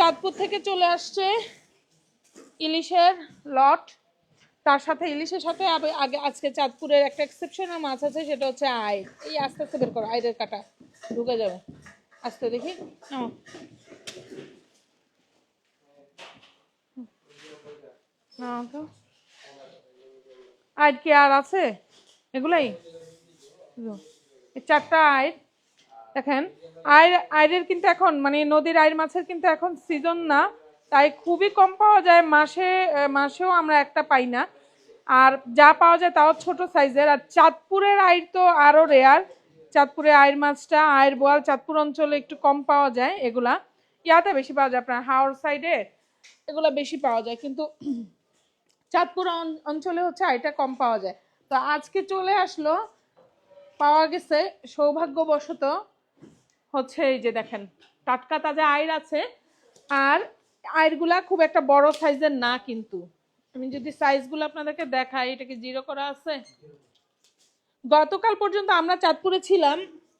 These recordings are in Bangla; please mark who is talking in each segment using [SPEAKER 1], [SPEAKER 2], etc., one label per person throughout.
[SPEAKER 1] চাঁদপুর থেকে চলে আসছে ইলিশের লট। তার সাথে ইলিশের সাথে আগে আজকে চাঁদপুরের একটা এক্সেপশনাল মাছ আছে, সেটা হচ্ছে আয়। এই আস্তে আস্তে বের করো, আয়ের কাটা ঢুকে যাবে। আস্তে দেখি। নাও। তো। আয় কি আর আছে? এগুলাই? চারটা আয়। দেখেন। আয়ের আয়ের কিন্তু এখন মানে নদীর আয়ের মাছের কিন্তু এখন সিজন না, তাই খুবই কম পাওয়া যায়। মাসে মাসেও আমরা একটা পাই না। আর যা পাওয়া যায় তাও ছোট সাইজের। আর চাঁদপুরের আয়ের তো আরও রেয়ার চাঁদপুরের আয়ের মাছটা, আয়ের বোয়াল চাঁদপুর অঞ্চলে একটু কম পাওয়া যায় এগুলা। ইয়াতে বেশি পাওয়া যায়, আপনার হাওড় সাইডে এগুলা বেশি পাওয়া যায়। কিন্তু চাঁদপুর অঞ্চলে হচ্ছে আয়টা কম পাওয়া যায়। তো আজকে চলে আসলো, পাওয়া গেছে সৌভাগ্যবশত হচ্ছে এই যে দেখেন, টাটকা তাজা আয়ের আছে, আর আয়েরগুলা খুব একটা বড় সাইজের না কিন্তু। আমি যদি সাইজগুলো আপনাদেরকে দেখাই, এটা কি জিরো করা আছে? গতকাল পর্যন্ত আমরা চাঁদপুরে ছিলাম,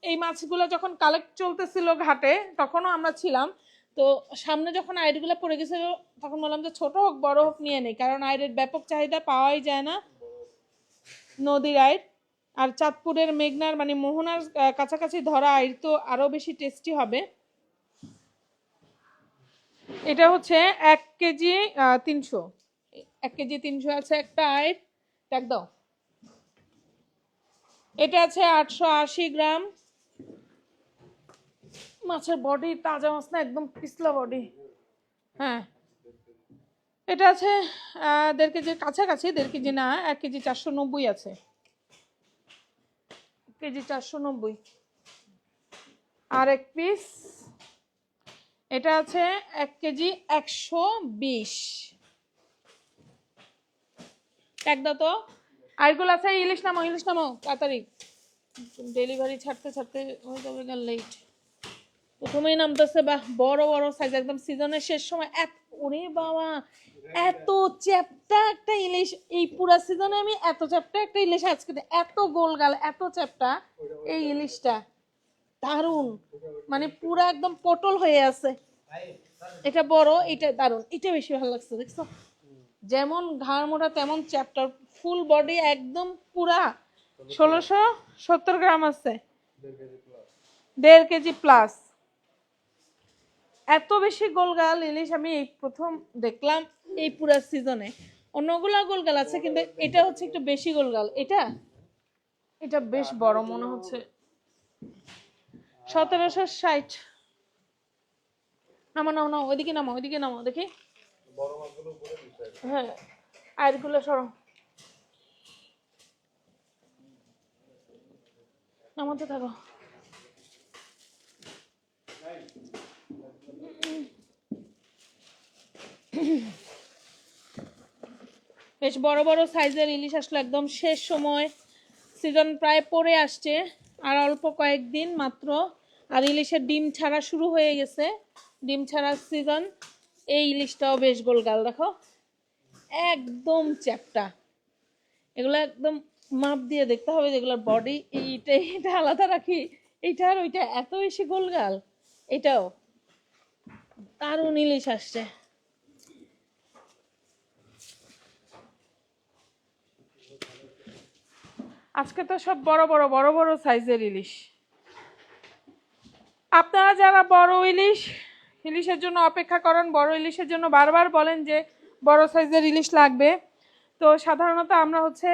[SPEAKER 1] এই মাছগুলো যখন কালেক্ট চলতেছিল ঘাটে, তখনও আমরা ছিলাম। তো সামনে যখন আইডগুলো পড়ে গেছিল, তখন বললাম যে ছোট হোক, বড় হোক, নিয়ে নেই। কারণ আইডের ব্যাপক চাহিদা পাওয়াই যায় না নদীর আইড। আর চাঁদপুরের মেঘনার মানে মোহনার কাছাকাছি ধরা আইড তো আরও বেশি টেস্টি হবে। এটা হচ্ছে এক কেজি তিনশো। এক কেজি তিনশো আছে একটা আইড দেখ দাও। এটা আছে আটশো আশি গ্রাম। মাছের বডি তাজা মাছ না, একদম পিছলা বডি হ্যাঁ। এটা আছে দেড় কেজির কাছাকাছি, দেড় কেজি না, এক কেজি চারশো নব্বই আছে। কেজি চারশো নব্বই। আর এক পিস এটা আছে এক কেজি একশো বিশ। একদা তো। আরগুলো আছে, ইলিশ নামো ইলিশ নামো, তাড়াতাড়ি। ডেলিভারি ছাড়তে ছাড়তে হয়ে যাবে লেট প্রথমেই নামতেছে, বাহ, বড় বড় সাইজ একদম সিজনের শেষ সময়। এত, ওরে বাবা, এত চ্যাপটা একটা ইলিশ, এই পুরা সিজনে আমি এত চ্যাপটা একটা ইলিশ আজকে এত গোলগাল, এত চ্যাপটা এই ইলিশটা। দারুণ মানে পুরা একদম পটল হয়ে আছে। এটা বড়, এটা দারুণ, এটা বেশি ভালো লাগছে, দেখছ? যেমন ঘাড় মোটা, তেমন চ্যাপ্টার ফুল বডি একদম পুরা। ষোলোশো সত্তর গ্রাম আছে। দেড় কেজি প্লাস এত বেশি গোলগাল ইলিশ আমি এই প্রথম দেখলাম এই পুরা সিজনে। অন্যগুলা গোলগাল আছে কিন্তু এটা হচ্ছে একটু বেশি গোলগাল। এটা? এটা বেশ বড় মনে হচ্ছে। সতেরোশো ষাট। নামো নামো নামো ওইদিকে নামো ওইদিকে নামো দেখি। হ্যাঁ আয়েরগুলো সরো। নামাতে থাকো। বেশ বড় বড় সাইজের ইলিশ আসলো একদম শেষ সময়। সিজন প্রায় পড়ে আসছে, আর অল্প কয়েকদিন মাত্র। আর ইলিশের ডিম ছাড়া শুরু হয়ে গেছে, ডিম ছাড়ার সিজন। এই ইলিশটাও বেশ গোলগাল, দেখো। একদম চ্যাপটা। এগুলো একদম মাপ দিয়ে দেখতে হবে যেগুলোর বডি এইটা এটা আলাদা রাখি এইটা আর ওইটা এত বেশি গোলগাল। এটাও। দারুণ ইলিশ আসছে। আজকে তো সব বড় বড় বড় বড় সাইজের ইলিশ। আপনারা যারা বড় ইলিশ, ইলিশের জন্য অপেক্ষা করেন, বড় ইলিশের জন্য বারবার বলেন যে বড় সাইজের ইলিশ লাগবে। তো সাধারণত আমরা হচ্ছে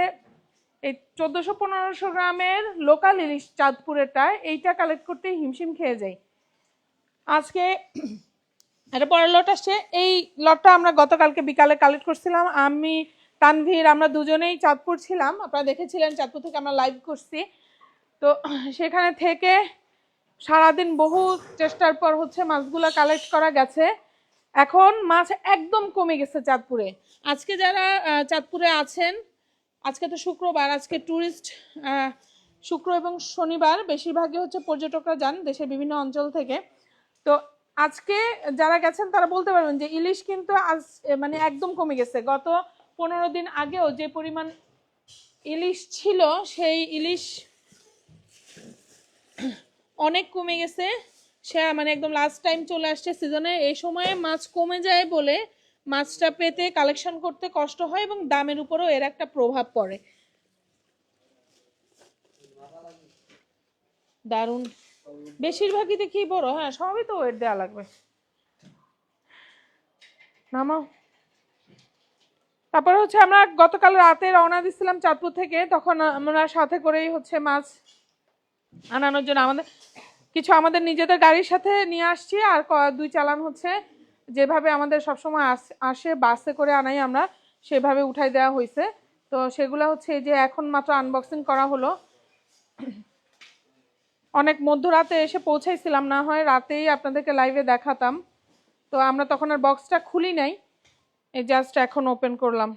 [SPEAKER 1] এই চোদ্দোশো পনেরোশো গ্রামের লোকাল ইলিশ চাঁদপুরেরটা, এইটা কালেক্ট করতে হিমশিম খেয়ে যাই। আজকে এটা পরের লট আসছে। এই লটটা আমরা গতকালকে বিকালে কালেক্ট করছিলাম। আমি তানভীর, আমরা দুজনেই চাঁদপুর ছিলাম। আপনারা দেখেছিলেন চাঁদপুর থেকে আমরা লাইভ করছি। তো সেখানে থেকে সারাদিন বহু চেষ্টার পর হচ্ছে মাছগুলো কালেক্ট করা গেছে। এখন মাছ একদম কমে গেছে চাঁদপুরে। আজকে যারা চাঁদপুরে আছেন, আজকে তো শুক্রবার, আজকে ট্যুরিস্ট শুক্র এবং শনিবার, বেশিরভাগই হচ্ছে পর্যটকরা যান দেশের বিভিন্ন অঞ্চল থেকে। তো আজকে যারা গেছেন তারা বলতে পারবেন যে ইলিশ কিন্তু আজ মানে একদম কমে গেছে। গত পনেরো দিন আগেও যে পরিমাণ ইলিশ ছিল, সেই ইলিশ অনেক কমে গেছে। সে মানে একদম লাস্ট টাইম চলে আসছে সিজনে এই সময়ে মাছ কমে যায় বলে মাছটা পেতে কালেকশন করতে কষ্ট হয় এবং দামের উপরও এর একটা প্রভাব পড়ে। দারুণ। বেশিরভাগই দেখি বড় হ্যাঁ সবই তো ওয়েট দেওয়া লাগবে। নামাও। তারপরে হচ্ছে আমরা গতকাল রাতে রওনা দিচ্ছিলাম চাঁদপুর থেকে, তখন আমরা সাথে করেই হচ্ছে মাছ আনানোর জন্য আমাদের কিছু আমাদের নিজেদের গাড়ির সাথে নিয়ে আসছি আর দুই চালান হচ্ছে যেভাবে আমাদের সবসময় আসে বাসে করে আনাই আমরা, সেভাবে উঠাই দেওয়া হয়েছে তো সেগুলো হচ্ছে এই যে এখন মাত্র আনবক্সিং করা হলো। অনেক মধ্যরাতে এসে পৌঁছাইছিলাম, না হয় রাতেই আপনাদেরকে লাইভে দেখাতাম। তো আমরা তখন আর বক্সটা খুলি নাই। এই জাস্ট এখন ওপেন করলাম।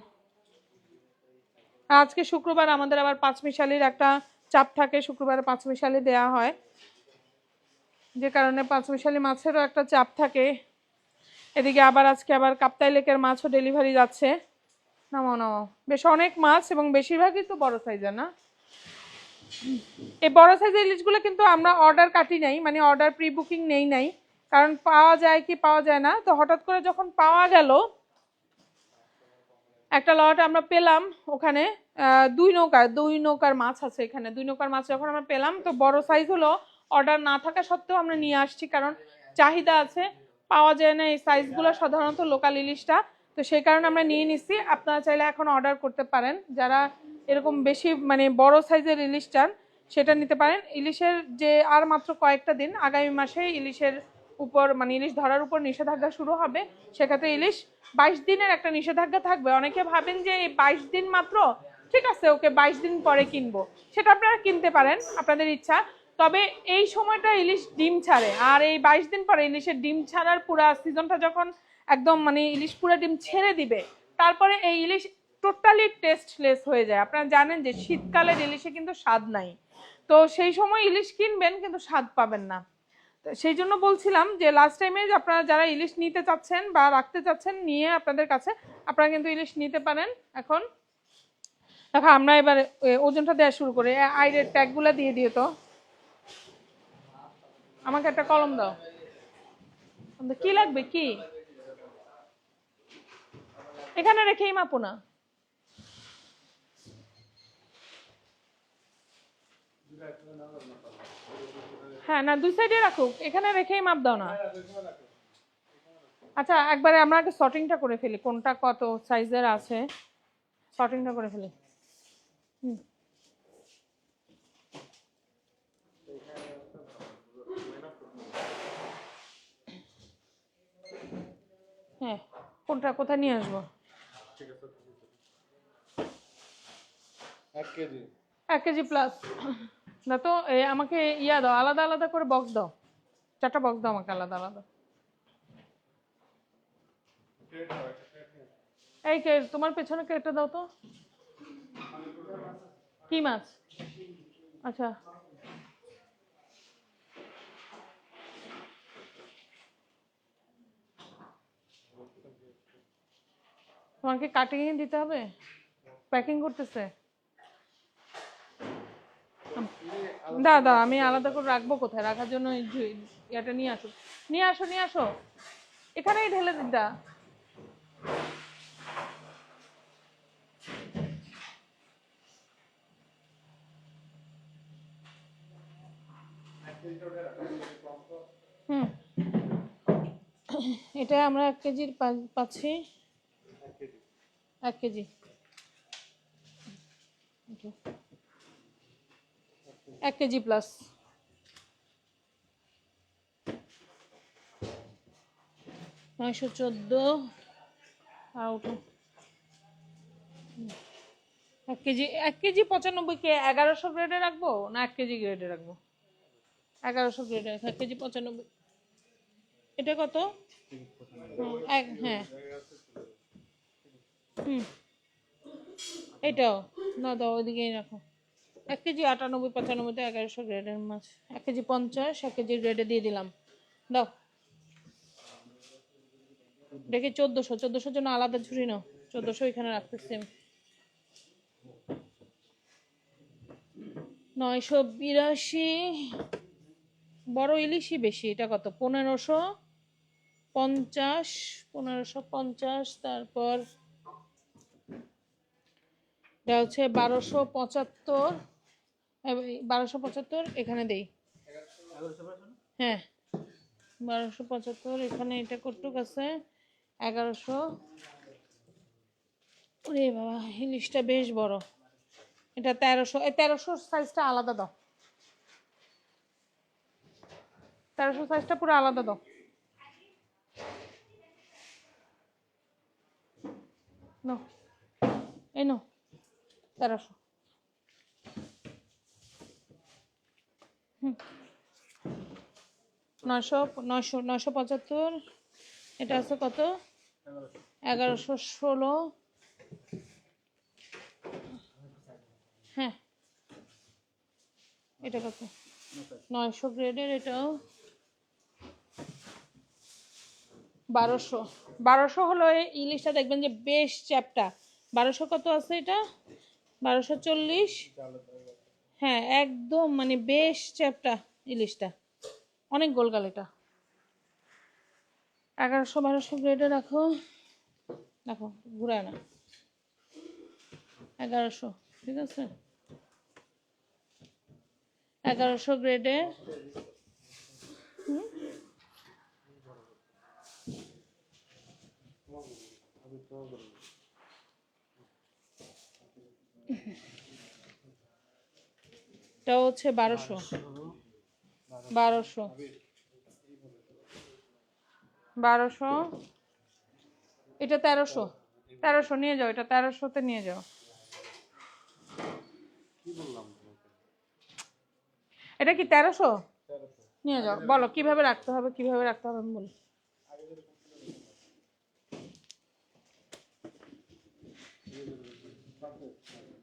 [SPEAKER 1] আজকে শুক্রবার আমাদের আবার পাঁচমিশালির একটা চাপ থাকে, শুক্রবারে পাঁচমিশালি দেয়া হয়। যে কারণে পাঁচমিশালি মাছেরও একটা চাপ থাকে। এদিকে আবার আজকে আবার কাপ্তাই লেকের মাছও ডেলিভারি যাচ্ছে। নামাও নামাও। বেশ অনেক মাছ এবং বেশিরভাগই তো বড় সাইজের না? এই বড় সাইজের ইলিশগুলো কিন্তু আমরা অর্ডার কাটি নাই মানে অর্ডার প্রি বুকিং নেই নাই। কারণ পাওয়া যায় কি পাওয়া যায় না? তো হঠাৎ করে যখন পাওয়া গেল একটা লট আমরা পেলাম ওখানে দুই নৌকা দুই নৌকার মাছ আছে এখানে। দুই নৌকার মাছ যখন আমরা পেলাম, তো বড় সাইজ হলো অর্ডার না থাকা সত্ত্বেও আমরা নিয়ে আসছি কারণ চাহিদা আছে। পাওয়া যায় না এই সাইজগুলো সাধারণত লোকাল ইলিশটা তো সেই কারণে আমরা নিয়ে নিচ্ছি আপনারা চাইলে এখন অর্ডার করতে পারেন। যারা এরকম বেশি মানে বড় সাইজের ইলিশ চান, সেটা নিতে পারেন। ইলিশের যে আর মাত্র কয়েকটা দিন, আগামী মাসে ইলিশের উপর মানে ইলিশ ধরার উপর নিষেধাজ্ঞা শুরু হবে, সেক্ষেত্রে ইলিশ বাইশ দিনের একটা নিষেধাজ্ঞা থাকবে। অনেকে ভাবেন যে এই বাইশ দিন মাত্র, ঠিক আছে, ওকে বাইশ দিন পরে কিনবো। সেটা আপনারা কিনতে পারেন, আপনাদের ইচ্ছা। তবে এই সময়টা ইলিশ ডিম ছাড়ে, আর এই বাইশ দিন পরে ইলিশের ডিম ছাড়ার পুরা সিজনটা যখন একদম মানে ইলিশ পুরা ডিম ছেড়ে দিবে, তারপরে এই ইলিশ টোটালি টেস্টলেস হয়ে যায়। আপনারা জানেন যে শীতকালের ইলিশে কিন্তু স্বাদ নাই। তো সেই সময় ইলিশ কিনবেন, কিন্তু স্বাদ পাবেন না। সেই জন্য বলছিলাম যে লাস্ট টাইমে আপনারা যারা ইলিশ নিতে চাচ্ছেন বা রাখতে চাচ্ছেন নিয়ে আপনাদের কাছে, আপনারা কিন্তু ইলিশ নিতে পারেন এখন। দেখো, আমরা এবার ওজনটা দেওয়া শুরু করি। আইরের ট্যাগগুলো দিয়ে দিও তো। আমাকে একটা কলম দাও। কি লাগবে? কি? এখানে রেখেই মাপো না। হ্যাঁ না দুই সাইডে রাখুক। এখানে রেখেই মাপ দাও না। আচ্ছা একবারে আমরা আগে শর্টিংটা করে ফেলি। কোনটা কত সাইজের আছে? শর্টিংটা করে ফেলি। হুম। হ্যাঁ কোনটা কোথায় নিয়ে আসব?
[SPEAKER 2] এক কেজি।
[SPEAKER 1] এক কেজি প্লাস না তো আমাকে ইয়া দাও, আলাদা আলাদা করে বক্স দাও। চারটা বক্স দাও আমাকে, আলাদা আলাদা। এই কে, তোমার পেছনে কেটে দাও তো? কি মাছ? আচ্ছা। তোমাকে কাটিং দিতে হবে? প্যাকিং করতেছে? দা দা আমি আলাদা করে রাখব কোথায়? রাখার জন্য ইয়াটা নিয়ে আসো। নিয়ে আসো নিয়ে আসো। এখানেই ঢেলে দিদা হুম। এটা আমরা এক কেজির পাচ্ছি। এক কেজি. এক কেজি প্লাস নয়শো চোদ্দ আউট এক কেজি এক কেজি পঁচানব্বই কে এগারোশো গ্রেডে রাখব না এক কেজি গ্রেডে রাখব? এগারোশো গ্রেডে এক কেজি পঁচানব্বই। এটা কত? এক হ্যাঁ। হুম। এটাও। না দাও, ওইদিকেই রাখো। এক কেজি আটানব্বই পঁচানব্বইতে এগারোশো গ্রেডের মাছ। এক কেজি পঞ্চাশ, এক কেজি গ্রেডে দিয়ে দিলাম। দাও। দেখি চোদ্দোশো। চোদ্দোশোর জন্য আলাদা ঝুড়ি নাও। চোদ্দোশো এখানে রাখতেছি আমি। নয়শো বিরাশি। বড় ইলিশই বেশি, এটা কত? পনেরোশো পঞ্চাশ পনেরোশো পঞ্চাশ, তারপর এটা হচ্ছে বারোশো পঁচাত্তর। বারোশো পঁচাত্তর এখানে দেই। হ্যাঁ। বারোশো পঁচাত্তর এখানে এটা কটুক আছে? এগারোশো। ওরে বাবা ইলিশটা বেশ বড়। এটা তেরোশো এই তেরোশো সাইজটা আলাদা দাও। তেরোশো সাইজটা পুরো আলাদা দাও। নো এই নো তেরোশো। হুম। নয়শো নয়শো নয়শো পঁচাত্তর। এটা আছে কত? এগারোশো ষোলো। হ্যাঁ। এটা কত? নয়শো গ্রেডের এটাও। বারোশো। বারোশো হলো ইলিশটা দেখবেন যে বেশ চ্যাপটা বারোশো কত আছে এটা? বারোশো চল্লিশ। হ্যাঁ একদম মানে বেশ চ্যাপটা ইলিশটা। অনেক গোলগাল এটা। এগারোশো, বারোশো গ্রেডে রাখো। রাখো ঘুরায় না। এগারোশো, ঠিক আছে? এগারোশো গ্রেডে এটা হচ্ছে বারোশো। বারোশো। বারোশো। এটা তেরোশো। তেরোশো, নিয়ে যাও, এটা তেরোশোতে নিয়ে যাও। এটা কি তেরোশো? নিয়ে যাও। বলো, কীভাবে রাখতে হবে, কীভাবে রাখতে হবে, আমি বলি।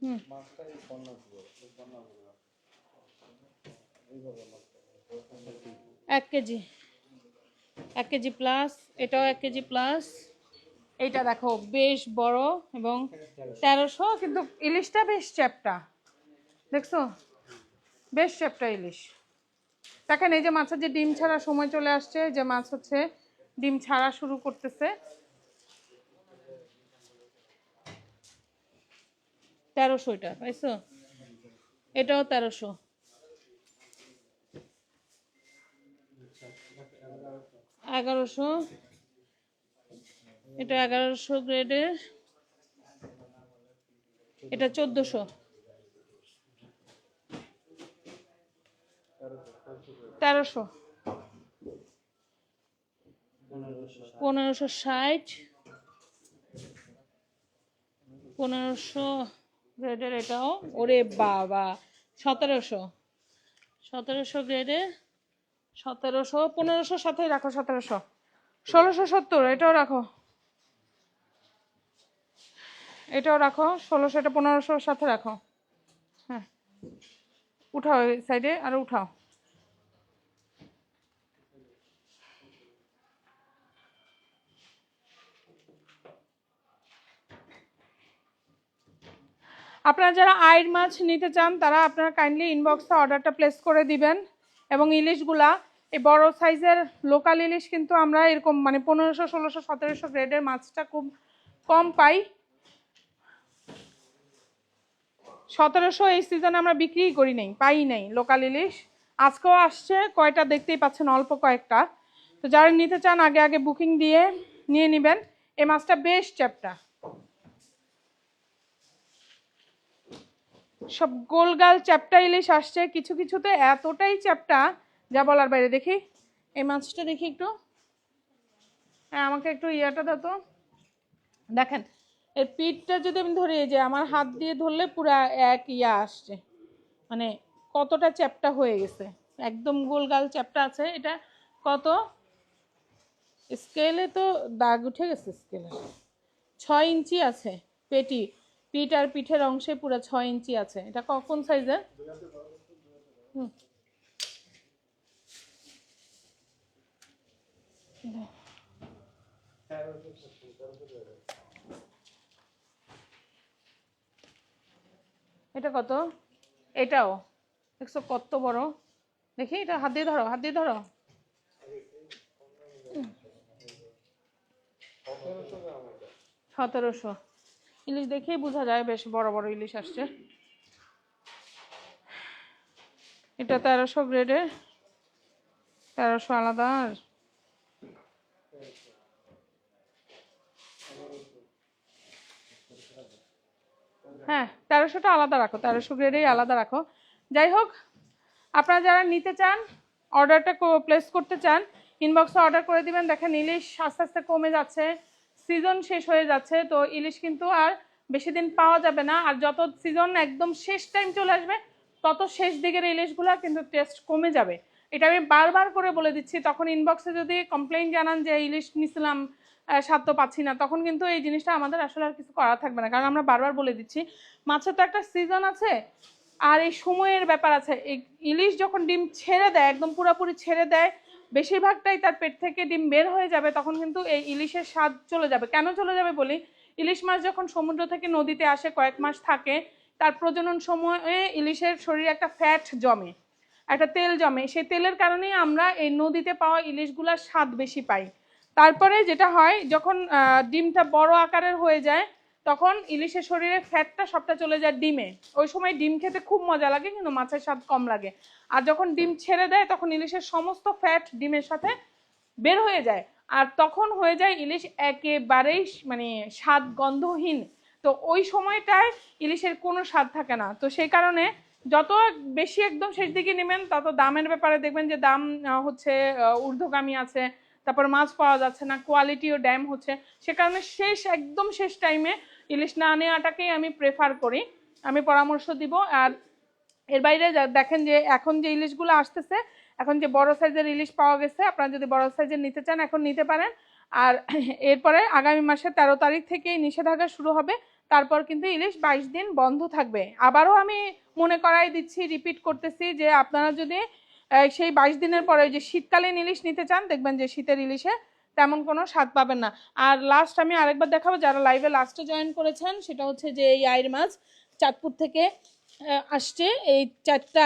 [SPEAKER 1] হুম। এক কেজি। এক কেজি প্লাস এটাও এক কেজি প্লাস এইটা দেখো বেশ বড় এবং তেরোশো, কিন্তু ইলিশটা বেশ চ্যাপটা। দেখছ? বেশ চ্যাপটা ইলিশ। দেখেন, এই যে মাছের যে ডিম ছাড়া সময় চলে আসছে, যে মাছ হচ্ছে ডিম ছাড়া শুরু করতেছে। তেরোশো এটা, পাইছো? এটাও তেরোশো। এগারোশো। এটা এগারোশো গ্রেডের এটা চোদ্দোশো। তেরোশো। পনেরোশো ষাট। পনেরোশো গ্রেডের এটাও। ওরে বাবা, সতেরোশো। সতেরোশো গ্রেডের সতেরোশো, পনেরোশো সাথে রাখো, সতেরোশো। ষোলোশো, সত্তর, এটাও রাখো। এটাও রাখো, ষোলোশো, এটা পনেরোশোর সাথে রাখো। হ্যাঁ। উঠাও এই সাইডে, আর উঠাও। আপনারা যারা আয়ের মাছ নিতে চান, তারা আপনারা কাইন্ডলি ইনবক্সে অর্ডারটা প্লেস করে দিবেন এবং ইলিশগুলা এই বড় সাইজের লোকাল ইলিশ কিন্তু আমরা এরকম মানে পনেরোশো, ষোলোশো, সতেরোশো গ্রেডের মাছটা খুব কম পাই। সতেরোশো এই সিজনে আমরা বিক্রিই করি নাই, পাই নাই লোকাল ইলিশ। আজকেও আসছে, কয়টা দেখতেই পাচ্ছেন, অল্প কয়েকটা। তো যারা নিতে চান, আগে আগে বুকিং দিয়ে নিয়ে নেবেন। এই মাছটা বেশ চ্যাপটা। সব গোলগাল চ্যাপটা ইলিশ আসছে, কিছু, কিছুতে এতটাই চ্যাপটা যা বলার বাইরে দেখি। এই মাছটা দেখি একটু। হ্যাঁ আমাকে একটু ইয়াটা দাও তো। দেখেন এর পিঠটা যদি আমি ধরি যে আমার হাত দিয়ে ধরলে পুরো এক ইয়া আসছে। মানে কতটা চ্যাপটা হয়ে গেছে। একদম গোলগাল চ্যাপটা আছে। এটা কত? স্কেলে তো দাগ উঠে গেছে স্কেলে। ছয় ইঞ্চি আছে পেটি। পিঠ আর পিঠের অংশে পুরো ছয় ইঞ্চি আছে। এটা কখন সাইজের হুম। এটা কত? এটাও। দেখছ কত বড়? দেখি এটা হাত দিয়ে ধরো, হাত দিয়ে ধরো।
[SPEAKER 2] সতেরোশো।
[SPEAKER 1] ইলিশ দেখেই বোঝা যায় বেশ বড় বড় ইলিশ আসছে। এটা তেরোশো গ্রেডের। তেরোশো আলাদা আর হ্যাঁ তেরোশোটা আলাদা রাখো, তেরোশো গ্রেডেই আলাদা রাখো। যাই হোক, আপনারা যারা নিতে চান, অর্ডারটা প্লেস করতে চান ইনবক্সে অর্ডার করে দিবেন। দেখেন, ইলিশ আস্তে আস্তে কমে যাচ্ছে সিজন শেষ হয়ে যাচ্ছে, তো ইলিশ কিন্তু আর বেশি দিন পাওয়া যাবে না। আর যত সিজন একদম শেষ টাইম চলে আসবে, তত শেষ দিকের ইলিশগুলো কিন্তু টেস্ট কমে যাবে। এটা আমি বারবার করে বলে দিচ্ছি, তখন ইনবক্সে যদি কমপ্লেন জানান যে ইলিশ নিছিলাম স্বাদ তো পাচ্ছি না। তখন কিন্তু এই জিনিসটা আমাদের আসলে আর কিছু করা থাকবে না। কারণ আমরা বারবার বলে দিচ্ছি, মাছের তো একটা সিজন আছে আর এই সময়ের ব্যাপার আছে। ইলিশ যখন ডিম ছেড়ে দেয়, একদম পুরোপুরি ছেড়ে দেয়, বেশিরভাগটাই তার পেট থেকে ডিম বের হয়ে যাবে, তখন কিন্তু এই ইলিশের স্বাদ চলে যাবে। কেন চলে যাবে বলি? ইলিশ মাছ যখন সমুদ্র থেকে নদীতে আসে, কয়েক মাস থাকে, তার প্রজনন সময়ে ইলিশের শরীরে একটা ফ্যাট জমে, একটা তেল জমে। সেই তেলের কারণেই আমরা এই নদীতে পাওয়া ইলিশগুলার স্বাদ বেশি পাই। তারপরে যেটা হয়, যখন ডিমটা বড় আকারের হয়ে যায়, তখন ইলিশের শরীরে ফ্যাটটা সবটা চলে যায় ডিমে। ওই সময় ডিম খেতে খুব মজা লাগে, কিন্তু মাছের স্বাদ কম লাগে। আর যখন ডিম ছেড়ে দেয়, তখন ইলিশের সমস্ত ফ্যাট ডিমের সাথে বের হয়ে যায়। আর তখন হয়ে যায় ইলিশ একেবারেই মানে স্বাদ গন্ধহীন। তো ওই সময়টায় ইলিশের কোনো স্বাদ থাকে না। তো সেই কারণে যত বেশি একদম শেষ দিকে নেবেন, তত দামের ব্যাপারে দেখবেন যে দাম হচ্ছে ঊর্ধ্বগামী আছে। তারপর মাছ পাওয়া যাচ্ছে না কোয়ালিটিও ড্যাম হচ্ছে। সে কারণে শেষ, একদম শেষ টাইমে ইলিশ না নেওয়াটাকেই আমি প্রেফার করি। আমি পরামর্শ দিব। আর এর বাইরে দেখেন যে এখন যে ইলিশগুলো আসতেছে, এখন যে বড় সাইজের ইলিশ পাওয়া গেছে, আপনারা যদি বড় সাইজের নিতে চান, এখন নিতে পারেন। আর এরপরে আগামী মাসের তেরো তারিখ থেকেই নিষেধাজ্ঞা শুরু হবে। তারপর কিন্তু ইলিশ বাইশ দিন বন্ধ থাকবে। আবারও আমি মনে করাই দিচ্ছি রিপিট করতেছি যে আপনারা যদি সেই বাইশ দিনের পরে ওই যে শীতকালীন ইলিশ নিতে চান দেখবেন যে শীতের ইলিশে তেমন কোনো স্বাদ পাবেন না। আর লাস্ট আমি আরেকবার দেখাবো যারা লাইভে লাস্টে জয়েন করেছেন সেটা হচ্ছে যে এই আয়ের মাছ চাঁদপুর থেকে আসছে। এই চারটা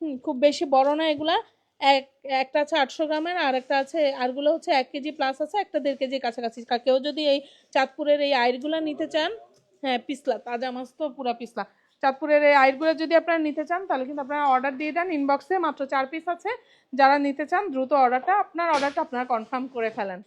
[SPEAKER 1] হুম, খুব বেশি বড় না এগুলা এক একটা আছে আটশো গ্রামের আর একটা আছে আরগুলো হচ্ছে এক কেজি প্লাস আছে একটা দেড় কেজি কাছাকাছি। কেউ যদি এই চাঁদপুরের এই আইরগুলো নিতে চান হ্যাঁ পিসলা তাজা মাছ তো পুরা পিছলা। চাঁদপুরের এই আইরগুলো যদি আপনারা নিতে চান, তাহলে কিন্তু আপনারা অর্ডার দিয়ে দেন ইনবক্সে মাত্র চার পিস আছে। যারা নিতে চান, দ্রুত অর্ডারটা আপনার অর্ডারটা আপনারা কনফার্ম করে ফেলেন।